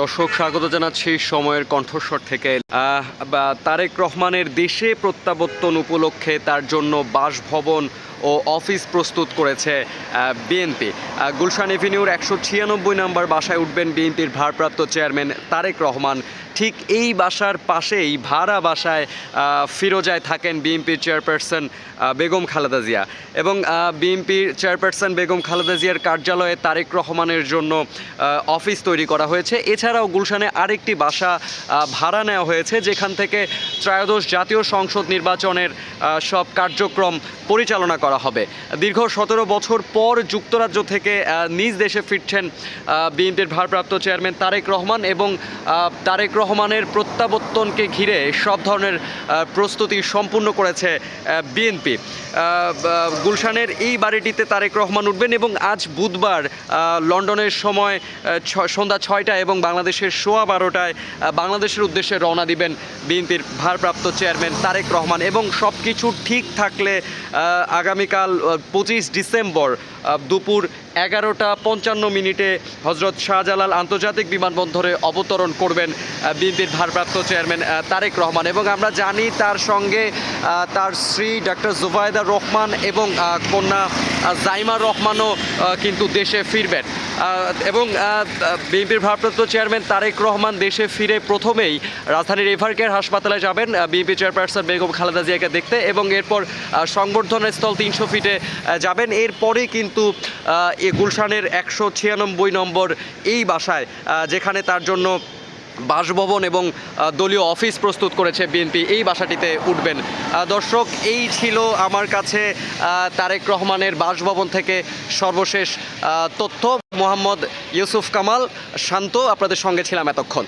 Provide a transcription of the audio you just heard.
দর্শক, স্বাগত জানাচ্ছি সময়ের কণ্ঠস্বর থেকে। তারেক রহমানের দেশে প্রত্যাবর্তন উপলক্ষে তার জন্য বাসভবন ও অফিস প্রস্তুত করেছে বিএনপি। গুলশান এভিনিউর একশো ছিয়ানব্বই নম্বর বাসায় উঠবেন বিএনপির ভারপ্রাপ্ত চেয়ারম্যান তারেক রহমান। ঠিক এই বাসার পাশেই, ভাড়া বাসায় ফিরোজায় থাকেন বিএনপির চেয়ারপারসন বেগম খালেদা জিয়া। এবং বিএনপির চেয়ারপারসন বেগম খালেদা জিয়ার কার্যালয়ে তারেক রহমানের জন্য অফিস তৈরি করা হয়েছে। এছাড়াও গুলশানে আরেকটি বাসা ভাড়া নেওয়া হয়েছে, যেখান থেকে ত্রয়োদশ জাতীয় সংসদ নির্বাচনের সব কার্যক্রম পরিচালনা করা হবে। দীর্ঘ সতেরো বছর পর যুক্তরাজ্য থেকে নিজ দেশে ফিরছেন বিএনপির ভারপ্রাপ্ত চেয়ারম্যান তারেক রহমান এবং তারেক রহমানের প্রত্যাবর্তনকে ঘিরে সব ধরনের প্রস্তুতি সম্পূর্ণ করেছে বিএনপি। গুলশানের এই বাড়িটিতে তারেক রহমান উঠবেন এবং আজ বুধবার লন্ডনের সময় সন্ধ্যা ছয়টা এবং বাংলাদেশের সোয়া বারোটায় বাংলাদেশের উদ্দেশ্যে রওনা দিবেন বিএনপির ভারপ্রাপ্ত চেয়ারম্যান তারেক রহমান এবং সব কিছু ঠিক থাকলে আগামীকাল পঁচিশ ডিসেম্বর দুপুর এগারোটা পঞ্চান্ন মিনিটে হজরত শাহজালাল আন্তর্জাতিক বিমানবন্দরে অবতরণ করবেন বিএনপির ভারপ্রাপ্ত চেয়ারম্যান তারেক রহমান এবং আমরা জানি তার সঙ্গে তার স্ত্রী ডক্টর জুবায়দা রহমান এবং কন্যা জাইমা রহমানও কিন্তু দেশে ফিরবেন। এবং বিএনপির ভারপ্রাপ্ত চেয়ারম্যান তারেক রহমান দেশে ফিরে প্রথমেই রাজধানীর এভারকেয়ার হাসপাতালে যাবেন বিএনপি চেয়ারপারসন বেগম খালেদা জিয়াকে দেখতে এবং এরপর সংবর্ধনা স্থল তিনশো ফিটে যাবেন। এরপরেই কিন্তু এ গুলশানের একশো ছিয়ানব্বই নম্বর এই বাসায় যেখানে তার জন্য বাসভবন এবং দলীয় অফিস প্রস্তুত করেছে বিএনপি। এই বাসাটিতে উঠবেন। দর্শক, এই ছিল আমার কাছে তারেক রহমানের বাসভবন থেকে সর্বশেষ তথ্য। মোহাম্মদ ইউসুফ কামাল, শান্ত, আপনাদের সঙ্গে ছিলাম এতক্ষণ।